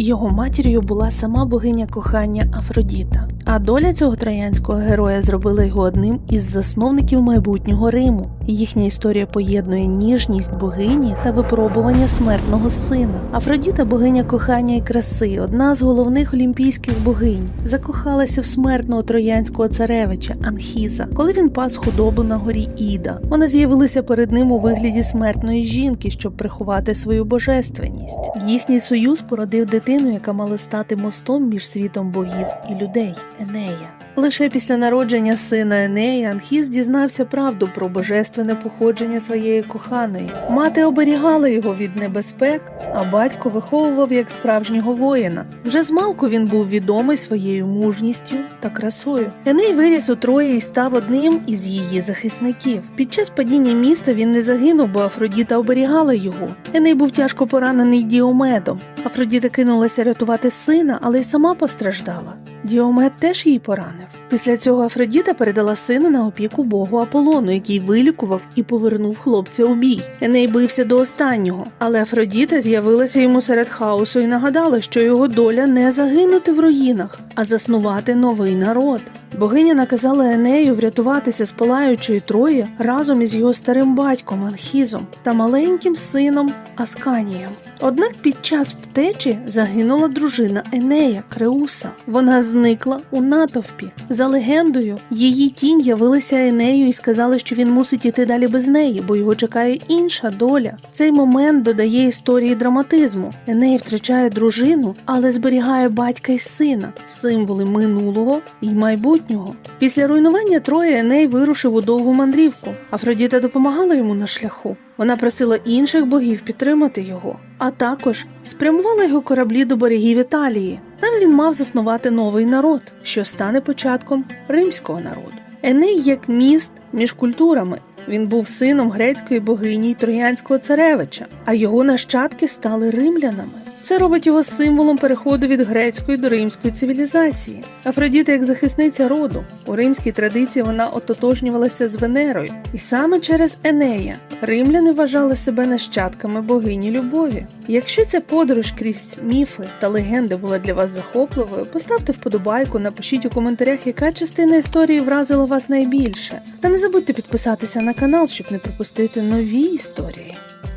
Його матір'ю була сама богиня кохання Афродіта. А доля цього троянського героя зробила його одним із засновників майбутнього Риму. Їхня історія поєднує ніжність богині та випробування смертного сина. Афродіта, богиня кохання і краси, одна з головних олімпійських богинь, закохалася в смертного троянського царевича Анхіза, коли він пас худобу на горі Іда. Вона з'явилася перед ним у вигляді смертної жінки, щоб приховати свою божественність. Їхній союз породив дитину, яка мала стати мостом між світом богів і людей Енея. Лише після народження сина Енея Анхіс дізнався правду про божественне походження своєї коханої. Мати оберігала його від небезпек, а батько виховував як справжнього воїна. Вже змалку він був відомий своєю мужністю та красою. Еней виріс у Трої і став одним із її захисників. Під час падіння міста він не загинув, бо Афродіта оберігала його. Еней був тяжко поранений Діомедом. Афродіта кинулася рятувати сина, але й сама постраждала. Діомед теж її поранив. Після цього Афродіта передала сина на опіку богу Аполлону, який вилікував і повернув хлопця у бій. Еней бився до останнього, але Афродіта з'явилася йому серед хаосу і нагадала, що його доля не загинути в руїнах, а заснувати новий народ. Богиня наказала Енею врятуватися з палаючої Трої разом із його старим батьком Анхізом та маленьким сином Асканієм. Однак під час втечі загинула дружина Енея Креуса. Вона зникла у натовпі. За легендою, її тінь явилася Енею і сказала, що він мусить іти далі без неї, бо його чекає інша доля. Цей момент додає історії драматизму. Еней втрачає дружину, але зберігає батька й сина, символи минулого і майбутнього. Після руйнування Трої Еней вирушив у довгу мандрівку. Афродіта допомагала йому на шляху. Вона просила інших богів підтримати його, а також спрямувала його кораблі до берегів Італії. Там він мав заснувати новий народ, що стане початком римського народу. Еней як міст між культурами. Він був сином грецької богині й троянського царевича, а його нащадки стали римлянами. Це робить його символом переходу від грецької до римської цивілізації. Афродіта як захисниця роду. У римській традиції вона ототожнювалася з Венерою, і саме через Енея римляни вважали себе нащадками богині любові. Якщо ця подорож крізь міфи та легенди була для вас захопливою, поставте вподобайку, напишіть у коментарях, яка частина історії вразила вас найбільше. Та не забудьте підписатися на канал, щоб не пропустити нові історії.